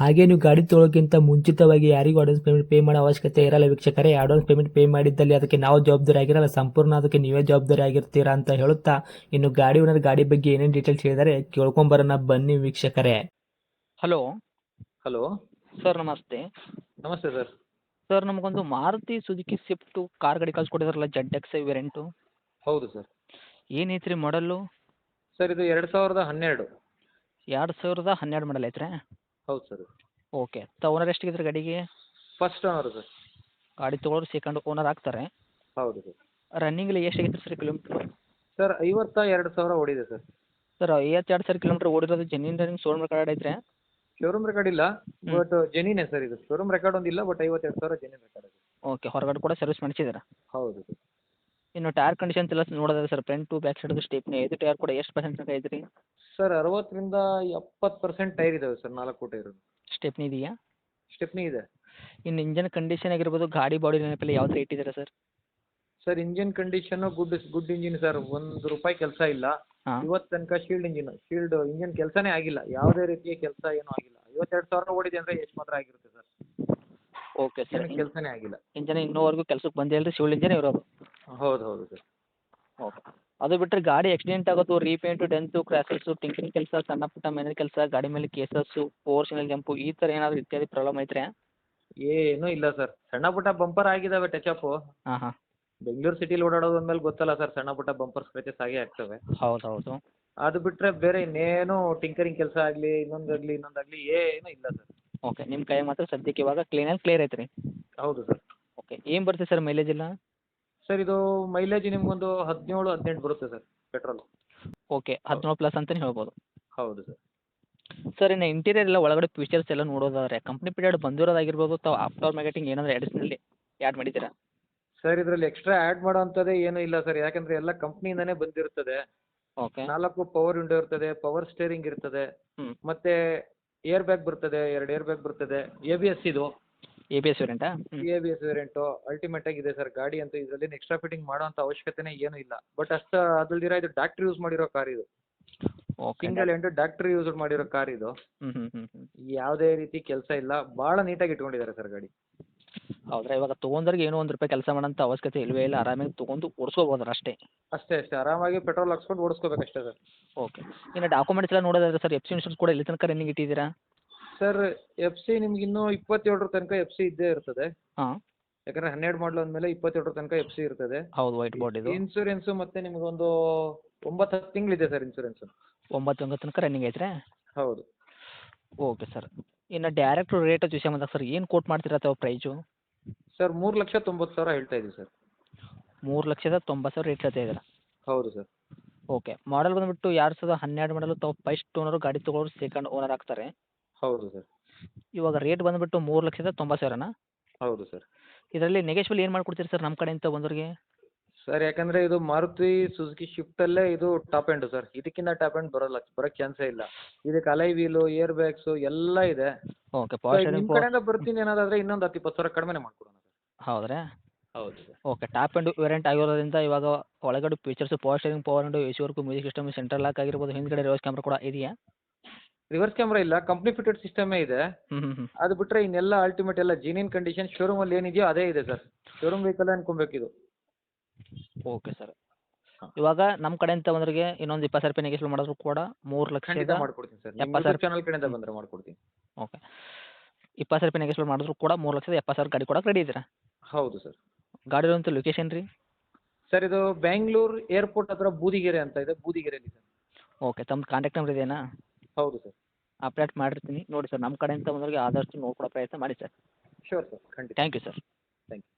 ಹಾಗೆ ನೀವು ಗಾಡಿ ತೊಳೋಕ್ಕಿಂತ ಮುಂಚಿತವಾಗಿ ಯಾರಿಗೂ ಅಡ್ವಾನ್ಸ್ ಪೇಮೆಂಟ್ ಪೇ ಮಾಡೋ ಅವಶ್ಯಕತೆ ಇರಲ್ಲ ವೀಕ್ಷಕರೇ. ಅಡ್ವಾನ್ಸ್ ಪೇಮೆಂಟ್ ಪೇ ಮಾಡಿದ್ದಲ್ಲಿ ಅದಕ್ಕೆ ನಾವು ಜವಾಬ್ದಾರಿ ಆಗಿರಲ್ಲ. ಸಂಪೂರ್ಣ ಅದಕ್ಕೆ ನೀವೇ ಜವಾಬ್ದಾರಿ ಆಗಿರ್ತೀರಾ ಅಂತ ಹೇಳುತ್ತಾ ಇನ್ನು ಗಾಡಿ ಓನರ್ ಗಾಡಿ ಬಗ್ಗೆ ಏನೇನು ಡೀಟೇಲ್ಸ್ ಹೇಳಿದರೆ ಕೇಳ್ಕೊಂಬರೋಣ. ಬನ್ನಿ ವೀಕ್ಷಕರೇ. ಹಲೋ ಹಲೋ ಸರ್ ನಮಸ್ತೆ. ನಮಸ್ತೆ ಸರ್ ಸರ್ ನಮಗೊಂದು ಮಾರುತಿ ಸುಜುಕಿ ಸ್ವಿಫ್ಟು ಕಾರ್ ಗಾಡಿ ಕಳ್ಸಿಕೊಟ್ಟಿದಾರಲ್ಲ ಜಡ್ ಎಕ್ಸ್ ಐ ವೆರೆಂಟು ಹೌದು ಸರ್ ಏನೈತೆ ರೀ ಮಾಡಲ್ಲು ಸರ್ ಇದು ಎರಡು ಸಾವಿರದ ಹನ್ನೆರಡು. ಎರಡು ಸಾವಿರದ ಹನ್ನೆರಡು ಮಾಡಲ್ ಐತ್ರಿ? ಹೌದು ಸರ್. ಓಕೆ. ತ ಓನರ್ ಎಷ್ಟಿಗಿದ್ರಿ ಗಾಡಿಗೆ? First owner sir. ಗಾಡಿ ತೊಗೊಳೋರು ಸೆಕೆಂಡ್ ಓನರ್ ಆಗ್ತಾರೆ. ಹೌದು ಸರ್. ರನ್ನಿಂಗ್ಲಿ ಎಷ್ಟಾಗಿತ್ತು ಸರ್ ಕಿಲೋಮೀಟ್ರ್ ಸರ್ ಐವತ್ತ ಎರಡು ಸಾವಿರ ಓಡಿದೆ ಸರ್. ಸರ್ ಐವತ್ತೆರಡು ಸಾವಿರ ಕಿಲೋಮೀಟ್ರ್ ಓಡಿರೋದು ಜೆನ್ಯೂನ್ ರನ್ನಿಂಗ್ ಶೋರೂಮ್ ರೆಕಾರ್ಡ್ ಇದ್ರೆ ಶೋರೂಮ್ ರೆಕಾರ್ಡ್ ಇಲ್ಲ ಬಟ್ ಜೆನಿನೇ ಸರ್ ಇದು. ಶೋರೂಮ್ ರೆಕಾರ್ಡ್ ಒಂದಿಲ್ಲ ಬಟ್ ಐವತ್ತೆರಡು ಸಾವಿರ ಜೆನಿನ್ ರೆಕಾರ್ಡ್ ಇದೆ. ಓಕೆ ಹೊರಗಡೆ ಕೂಡ ಸರ್ವಿಸ್ ಮಾಡಿಸಿದ್ದೀರಾ? ಹೌದು ಸರ್. ಇನ್ನು ಟೈರ್ ಕಂಡೀಷನ್ಸ್ ಎಲ್ಲ ನೋಡೋದಾದ್ರೆ sir front to back side stepney ಐದು ಟೈರ್ ಕೂಡ ಎಷ್ಟು ಪರ್ಸೆಂಟ್ ತನಕ ಐತ್ರಿ? ಸರ್ ಅರವತ್ತರಿಂದ ಎಪ್ಪತ್ತು ಪರ್ಸೆಂಟ್ ಟೈರ್ ಇದಾವೆ ಸರ್ ನಾಲ್ಕು ಟೈರ್ ಸ್ಟೆಪ್ನಿ ಇದೆಯಾ? ಸ್ಟೆಪ್ನಿ ಇದೆ. ಇನ್ನು ಇಂಜನ್ ಕಂಡೀಷನ್ ಆಗಿರ್ಬೋದು ಗಾಡಿ ಬಾಡಿ ನೆನಪಲ್ಲಿ ಯಾವ ರೇಟ್ ಇಟ್ಟಿದ್ದಾರೆ sir sir engine condition good good engine sir ಒಂದು ರೂಪಾಯಿ ಕೆಲಸ ಇಲ್ಲ. ಹಾಂ. ಇವತ್ತು ತನಕ ಶೀಲ್ಡ್ ಇಂಜಿನ್ ಶೀಲ್ಡ್ ಇಂಜಿನ್ ಕೆಲಸನೇ ಆಗಿಲ್ಲ. ಯಾವುದೇ ರೀತಿಯ ಕೆಲಸ ಏನೂ ಆಗಿಲ್ಲ. ಐವತ್ತೆರಡು ಸಾವಿರ ಓಡಿದೆ ಅಂದ್ರೆ ಎಷ್ಟು ಮಾತ್ರ ಆಗಿರುತ್ತೆ ಸರ್ ಓಕೆ ಸರ್ ಕೆಲಸನೇ ಆಗಿಲ್ಲ. ಇಂಜನ್ ಇನ್ನೂವರೆಗೂ ಕೆಲಸಕ್ಕೆ ಬಂದಿಲ್ಲ ರೀ ಶಿವಲ್ ಇಂಜನ್ ಇರೋದು. ಹೌದು ಹೌದು ಸರ್ ಓಕೆ ಅದು ಬಿಟ್ಟರೆ ಗಾಡಿ ಆಕ್ಸಿಡೆಂಟ್ ಆಗೋದು ರೀಪೇಂಟು ಡೆಂತು ಕ್ರ್ಯಾಸಸ್ಸು ಟಿಂಕಿಂಗ್ ಕೆಲಸ ಸಣ್ಣ ಪುಟ್ಟ ಮನೆ ಕೆಲಸ ಗಾಡಿ ಮೇಲೆ ಕೇಸಸ್ಸು ಪೋರ್ಷನಲ್ ಜಂಪು ಈ ಥರ ಏನಾದರೂ ಇತ್ಯಾದಿ ಪ್ರಾಬ್ಲಮ್ ಐತ್ರಿ ಏನೂ ಇಲ್ಲ ಸರ್ ಸಣ್ಣ ಪುಟ್ಟ ಬಂಪರ್ ಆಗಿದಾವೆ ಟಚಪ್ಪು ಹಾಂ ಹಾಂ. ಬೆಂಗಳೂರು ಸಿಟಿಲಿ ಓಡಾಡೋದು ಅಂದಮೇಲೆ ಗೊತ್ತಲ್ಲ ಸರ್ ಸಣ್ಣ ಪುಟ್ಟ ಬಂಪರ್ ಸ್ಕ್ರಾಚಸ್ ಆಗೇ ಆಗ್ತವೆ. ಹೌದು ಹೌದು. ಅದು ಬಿಟ್ಟರೆ ಬೇರೆ ಇನ್ನೇನು ಟಿಂಕರಿಂಗ್ ಕೆಲಸ ಆಗಲಿ ಇನ್ನೊಂದಾಗಲಿ ಇನ್ನೊಂದಾಗಲಿ ಏನೂ ಇಲ್ಲ ಸರ್ ಓಕೆ ನಿಮ್ಮ ಕೈ ಮಾತ್ರ ಸದ್ಯಕ್ಕೆ ಇವಾಗ ಕ್ಲೀನಲ್ಲಿ ಕ್ಲಿಯರ್ ಐತ್ರಿ. ಹೌದು ಸರ್ ಓಕೆ ಏನು ಬರುತ್ತೆ ಸರ್ ಮೈಲೇಜ್ ಎಲ್ಲ? ಸರ್ ಇದು ಮೈಲೇಜ್ ನಿಮ್ಗೊಂದು ಹದಿನೇಳು ಹದಿನೆಂಟು ಬರುತ್ತೆ ಸರ್ ಪೆಟ್ರೋಲ್ ಓಕೆ ಹದಿನೇಳು ಪ್ಲಸ್ ಅಂತಲೇ ಹೇಳ್ಬೋದು. ಹೌದು ಸರ್ ಸರ್ ಇನ್ನು ಇಂಟೀರಿಯರ್ ಎಲ್ಲ ಒಳಗಡೆ ಫೀಚರ್ಸ್ ಎಲ್ಲ ನೋಡೋದಾದ್ರೆ ಕಂಪ್ನಿ ಪೀರಿಯಡ್ ಬಂದಿರೋದಾಗಿರ್ಬೋದು ತಾವು ಆಫ್ಟರ್ ಮಾರ್ಕೆಟಿಂಗ್ ಏನಾದರೂ ಅಡಿಷ್ನಲ್ಲಿ ಆ್ಯಡ್ ಮಾಡಿದ್ದೀರಾ? ಸರ್ ಇದರಲ್ಲಿ ಎಕ್ಸ್ಟ್ರಾ ಆ್ಯಡ್ ಮಾಡೋ ಅಂಥದ್ದೇ ಏನೂ ಇಲ್ಲ ಸರ್ ಯಾಕಂದರೆ ಎಲ್ಲ ಕಂಪ್ನಿಯಿಂದನೇ ಬಂದಿರ್ತದೆ. ಓಕೆ ನಾಲ್ಕು ಪವರ್ ವಿಂಡೋ ಇರ್ತದೆ ಪವರ್ ಸ್ಟೇರಿಂಗ್ ಇರ್ತದೆ. ಮತ್ತೆ ಏರ್ ಬ್ಯಾಗ್ ಬರ್ತದೆ ಎರಡು ಏರ್ ಬ್ಯಾಗ್ ಬರ್ತದೆ ಎ ಬಿ ಎಸ್ ಇದು. A B S ವೇರಿಯಂಟಾ ultimate A B S variant ultimate ಆಗಿದೆ ಸರ್ ಗಾಡಿ ಅಂತೂ ಇದರಲ್ಲಿ ಎಕ್ಸ್ಟ್ರಾ ಫಿಟ್ಟಿಂಗ್ ಮಾಡುವಂತ ಅವಶ್ಯಕತೆನೇ ಏನೂ ಇಲ್ಲ. ಬಟ್ ಅಷ್ಟ ಅದಲ್ದಿರ ಇದು ಡಾಕ್ಟರ್ ಯೂಸ್ ಮಾಡಿರೋ ಕಾರ್ ಇದು. ಓಕೆ ಸಿಂಗಲ್ ಎಂಟು ಡಾಕ್ಟ್ರ್ ಯೂಸ್ ಮಾಡಿರೋ ಕಾರ್ ಇದು. ಹ್ಞೂ ಹ್ಞೂ ಹ್ಞೂ ಹ್ಞೂ ಯಾವುದೇ ರೀತಿ ಕೆಲಸ ಇಲ್ಲ. ಬಹಳ ನೀಟಾಗಿ ಇಟ್ಕೊಂಡಿದ್ದಾರೆ ಸರ್ ಗಾಡಿ. ಹೌದ್ರಾ ಇವಾಗ ತೊಗೊಂಡ್ರಿಗೆ ಏನೋ ಒಂದು ರೂಪಾಯಿ ಕೆಲಸ ಮಾಡೋಂಥ ಅವಶ್ಯಕತೆ ಇಲ್ಲವೇ ಇಲ್ಲ. ಆರಾಮಾಗಿ ತೊಗೊಂಡು ಓಡಿಸ್ಕೋಬೋದ್ರ ಅಷ್ಟೇ. ಅಷ್ಟೇ ಅಷ್ಟೇ. ಆರಾಮಾಗಿ ಪೆಟ್ರೋಲ್ ಹಾಕ್ಸ್ಕೊಂಡು ಓಡಿಸ್ಕೋಬೇಕಷ್ಟೇ ಸರ್ ಓಕೆ ಇನ್ನು ಡಾಕ್ಯುಮೆಂಟ್ಸ್ ಎಲ್ಲ ನೋಡೋದಾದ್ರೆ ಸರ್ ಎಫ್ ಸಿ ಇನ್ಶೂರೆನ್ಸ್ ಕೂಡ ಎಲ್ಲಿ ತನಕ ರನ್ನಿಂಗ್ ಇಟ್ಟಿದ್ದೀರಾ? ಸರ್ ಎಫ್ ಸಿ ನಿಮ್ಗೆ ಇನ್ನೂ ಇಪ್ಪತ್ತೇಳರ ತನಕ ಎಫ್ ಸಿ ಇದ್ದೇ ಇರ್ತದೆ. ಹಾಂ. ಯಾಕಂದ್ರೆ ಹನ್ನೆರಡು ಮಾಡಲ್ ಅಂದ್ಮೇಲೆ ಇಪ್ಪತ್ತೇಳರ ತನಕ ಎಫ್ ಸಿ ಇರ್ತದೆ. ಹೌದು ವೈಟ್ ಬೋರ್ಡ್ ಇದು. ಇನ್ಸೂರೆನ್ಸು ಮತ್ತೆ ನಿಮಗೊಂದು ಒಂಬತ್ತು ಹತ್ತು ತಿಂಗಳಿದೆ ಸರ್ ಇನ್ಸೂರೆನ್ಸ್ ಒಂಬತ್ತು ಒಂಬತ್ತು ತನಕ ರನ್ನಿಂಗ್ ಐತ್ರಿ? ಹೌದು. ಓಕೆ ಸರ್ ಇನ್ನು ಡೈರೆಕ್ಟ್ ರೇಟ್ ವಿಷಯ ಬಂದಾಗ ಸರ್ ಏನು ಕೋಟ್ ಮಾಡ್ತೀರಾ ತಾವು ಪ್ರೈಸು ಸರ್ ಮೂರು ಲಕ್ಷ ತೊಂಬತ್ತು ಸಾವಿರ ಹೇಳ್ತಾ ಇದ್ದೀವಿ ಸರ್ ಮೂರು ಲಕ್ಷದ ತೊಂಬತ್ತು ಸಾವಿರ ರೇಟ್ ಹೇಳ್ತಾ ಇದ್ದೀರಾ? ಹೌದು ಸರ್ ಓಕೆ ಮಾಡಲ್ ಬಂದ್ಬಿಟ್ಟು ಎರಡು ಸಾವಿರದ ಹನ್ನೆರಡು ಮಾಡಲು ತಾವು ಫಸ್ಟ್ ಓನರು ಗಾಡಿ ತೊಗೊಳೋರು ಸೆಕೆಂಡ್ ಓನರ್ ಆಗ್ತಾರೆ. ಹೌದು ಸರ್. ಇವಾಗ ರೇಟ್ ಬಂದ್ಬಿಟ್ಟು ಮೂರು ಲಕ್ಷದ ತೊಂಬತ್ತು ಸಾವಿರನಾ? ಹೌದು ಸರ್. ಇದರಲ್ಲಿ ನೆಗೆಶ್ವಲ್ ಏನು ಮಾಡ್ಕೊಡ್ತೀರಿ ಸರ್ ನಮ್ಮ ಕಡೆಯಿಂದ ಬಂದವ್ರಿಗೆ ಸರ್ ಯಾಕಂದ್ರೆ ಇದು ಮಾರುತಿ ಸುಜುಕಿ ಶಿಫ್ಟಲ್ಲೇ ಇದು ಟಾಪ್ ಎಂಡು ಸರ್. ಇದಕ್ಕಿಂತ ಟಾಪ್ ಎಂಡ್ ಬರೋಲ್ಲ ಬರೋಕ್ಕೆ ಚಾನ್ಸೇ ಇಲ್ಲ. ಇದಕ್ಕೆ ಅಲೈ ವೀಲು ಏರ್ ಬ್ಯಾಗ್ಸು ಎಲ್ಲ ಇದೆ. ಓಕೆ ಪವರ್ ನಿಮ್ಮ ಕಡೆಯಿಂದ ಬರ್ತೀನಿ ಏನಾದ್ರೆ ಇನ್ನೊಂದು ಹತ್ತು ಇಪ್ಪತ್ತು ಸಾವಿರ ಕಡಿಮೆ ಮಾಡ್ಕೊಡೋಣ ಸರ್. ಹೌದ್ರಾ? ಹೌದು sir. Okay top end variant ಆಗಿರೋದ್ರಿಂದ ಇವಾಗ ಒಳಗಡೆ features power steering power and A C work music system central lock ಆಗಿರ್ಬೋದು ಹಿಂದ್ಗಡೆ ರಿವರ್ಸ್ ಕ್ಯಾಮ್ರಾ ಕೂಡ ಇದೆಯಾ? ರಿವರ್ಸ್ ಕ್ಯಾಮ್ರಾ ಇಲ್ಲ ಕಂಪ್ನಿ ಫಿಟೆಡ್ ಸಿಸ್ಟಮೇ ಇದೆ. ಅದು ಬಿಟ್ರೆ ಇನ್ನೆಲ್ಲ ಅಲ್ಟಿಮೇಟ್ ಎಲ್ಲ ಜೀನಿನ್ ಕಂಡೀಷನ್ ಶೋರೂಮ್ ಅಲ್ಲಿ ಏನಿದೆಯೋ ಅದೇ ಇದೆ ಸರ್ ಶೋರೂಮ್ ವೆಹಿಕಲ್ ಅನ್ಕೊಬೇಕು ಇದು? ಓಕೆ ಸರ್ ಇವಾಗ ನಮ್ಮ ಕಡೆಯಿಂದ ಬಂದ್ರೆ ಇನ್ನೊಂದು ಇಪ್ಪತ್ತು ಸಾವಿರ ರೂಪಾಯಿ ಮಾಡಿದ್ರು ಕೂಡ ಮೂರು ಲಕ್ಷ ಮಾಡ್ಕೊಡ್ತೀನಿ ಸರ್ ಎಪ್ಪತ್ತು ಸಾವಿರ- ಚಾನಲ್ ಕಡೆಯಿಂದ ಬಂದರೆ ಮಾಡ್ಕೊಡ್ತೀನಿ. ಓಕೆ ಇಪ್ಪತ್ತು ಸಾವಿರ ರೂಪಾಯಿ ನೆಗೆಸಲು ಮಾಡಿದ್ರು ಕೂಡ ಮೂರು ಲಕ್ಷದ ಎಪ್ಪತ್ತು ಸಾವಿರ ಗಾಡಿ ಕೊಡಕ್ಕೆ ರೆಡಿ ಇದ್ದೀರಾ? ಹೌದು ಸರ್ ಗಾಡಿ ಇರುವಂಥ ಲೊಕೇಶನ್ ರೀ? ಸರ್ ಇದು ಬ್ಯಾಂಗ್ಳೂರ್ ಏರ್ಪೋರ್ಟ್ ಹತ್ರ ಬೂದಿಗೆರೆ ಅಂತ ಇದೆ ಬೂದಿಗೆರೆಯಲ್ಲಿ ಸರ್ ಓಕೆ ತಮ್ಮ ಕಾಂಟ್ಯಾಕ್ಟ್ ನಂಬರ್ ಇದೆಯಾ ಹೌದು ಸರ್ ಅಪ್ಡೇಟ್ ಮಾಡಿರ್ತೀನಿ. ನೋಡಿ ಸರ್ ನಮ್ಮ ಕಡೆಯಿಂದ ಬಂದವ್ರಿಗೆ ಆದಷ್ಟು ನೋಡ್ಕೊಡೋ ಪ್ರಯತ್ನ ಮಾಡಿ ಸರ್. ಶೋರ್ ಸರ್ ಖಂಡಿತ. Thank you sir thank you